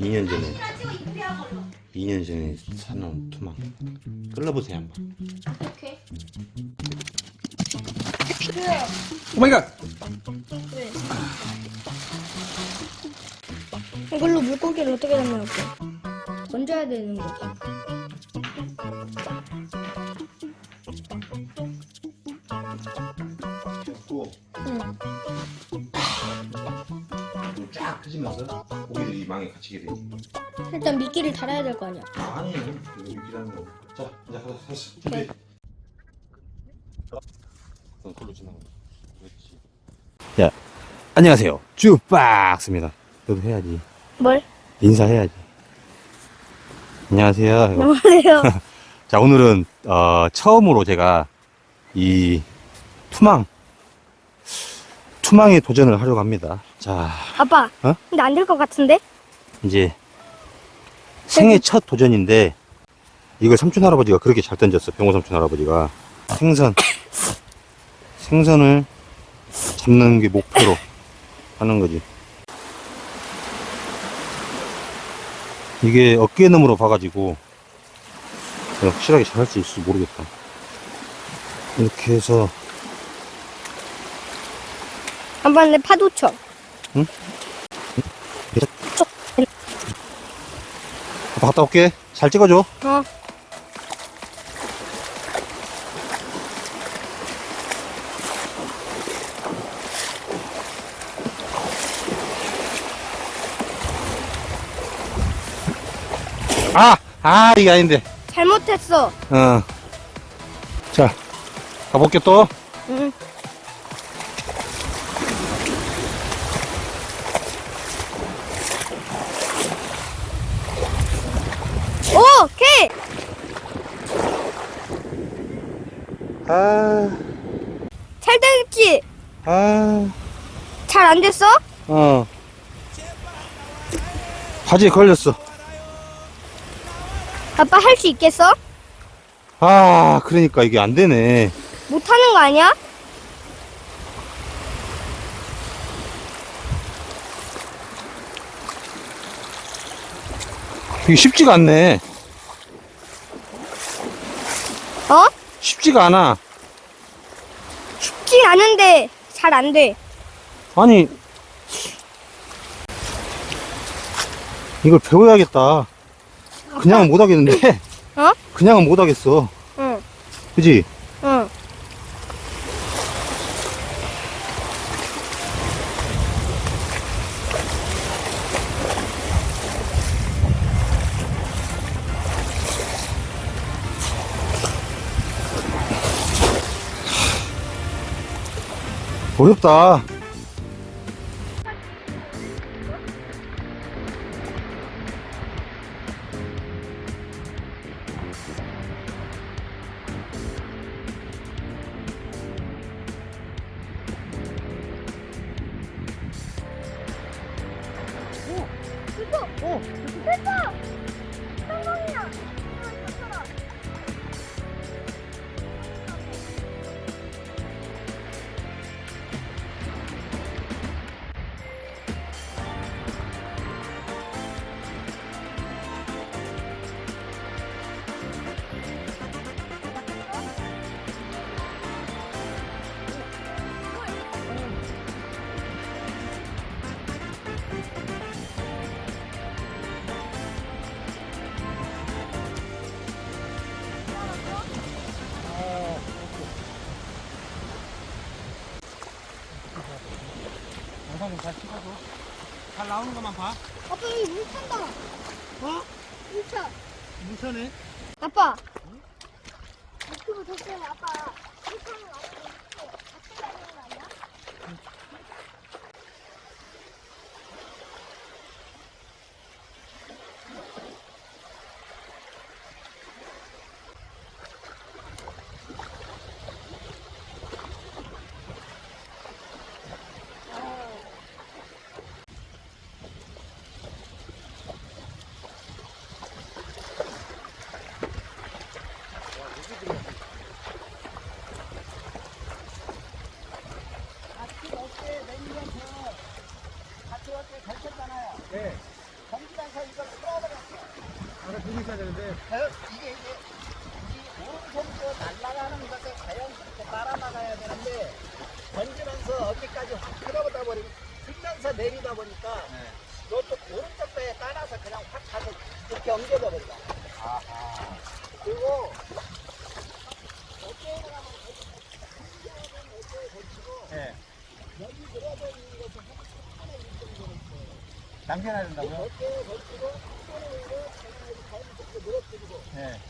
2년 전에 2년 전에 사놓은 투망 끌어보세요 한번 오케이. 오마이갓 왜? 이걸로 물고기를 어떻게 잡냐고. 던져야 되는 거지. 쫙 펴지면서 고기들이 이 망에 갇히게 돼 일단 미끼를 달아야 될 거 아니야. 아니 이거 미끼라는 거. 자 이제 가서 다시 준비 그럼 걸로 지나가 그렇지 야 안녕하세요 쭈박스입니다 너도 해야지 뭘? 인사해야지 안녕하세요 이거. 안녕하세요. 자 오늘은 어, 처음으로 제가 이 투망 투망에 도전을 하려고 합니다 자 아빠. 어? 근데 안 될 것 같은데? 이제 생애 첫 도전인데 이걸 삼촌 할아버지가 그렇게 잘 던졌어 병호 삼촌 할아버지가 생선 생선을 잡는 게 목표로 하는 거지 이게 어깨 너머로 봐가지고 내가 확실하게 잘 할 수 있을지 모르겠다 이렇게 해서 아빠 내 파도 쳐. 아빠 갔다 올게 잘 찍어줘 어. 아! 아 이게 아닌데 잘못했어. 어. 자, 가볼게 또. 응. 오, 오케이. 아, 잘 되겠지? 아, 잘 안 됐어? 어. 바지에 걸렸어. 아빠 할 수 있겠어? 아, 그러니까 이게 안 되네. 못 하는 거 아니야? 이게 쉽지가 않네. 어? 쉽지가 않아. 쉽지 않은데 잘 안 돼. 아니, 이걸 배워야겠다. 그냥은 못 하겠는데? 어? 그냥은 못 하겠어. 응, 그지? 응. 어렵다. 됐어! 영상 좀 잘 찍어줘 잘 나오는 것만 봐 아빠 여기 물 찬다! 어? 물 차! 무선해 아빠! 유튜브 됐으면 아빠 물거 아니 때 매니저한테 같이 어떻게 걸쳤잖아요. 네. 정지단서 이걸 풀어버렸어요. 아까 들고 있어야 되는데. 과연 이게 이제 이 오른손으로 날아가는 것에 자연스럽게 따라나가야 되는데 던지면서 어깨까지 확 끌어보다 보니까 들면서 내리다 보니까 네. 이쪽 오른쪽 배에 따라서 그냥 확 가서 이렇게 엉겨져 버린다. 아하. 그리고 당겨놔야 된다고요? 어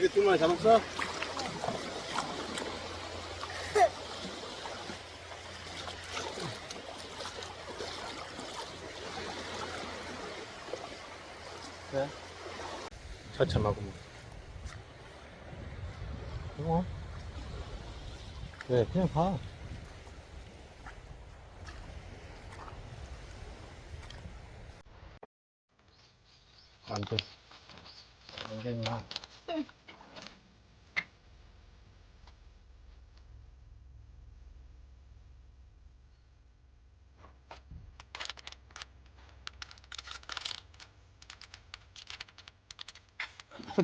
그래, 두 마리 잡았어? 그래. 처참하고 뭐. 어? 왜, 그냥 가. 안 돼. 안 돼, 임마.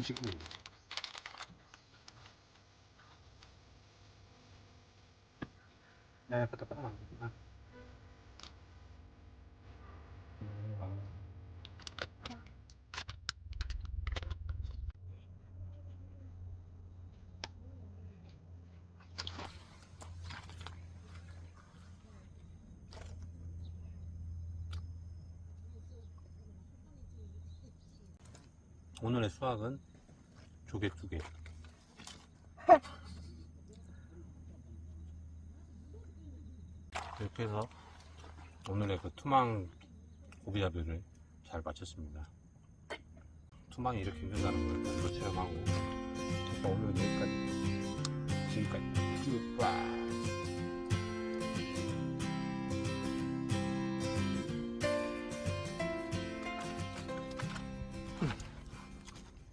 지금. 야, 갖다 빨아. 오늘의 수확은 조개두개. 이렇게 해서 오늘의 그 투망 고비잡이를 잘 마쳤습니다. 투망이 이렇게 힘든다는 걸 이거 체험하고 오늘 여기까지. 지금까지 쭈빠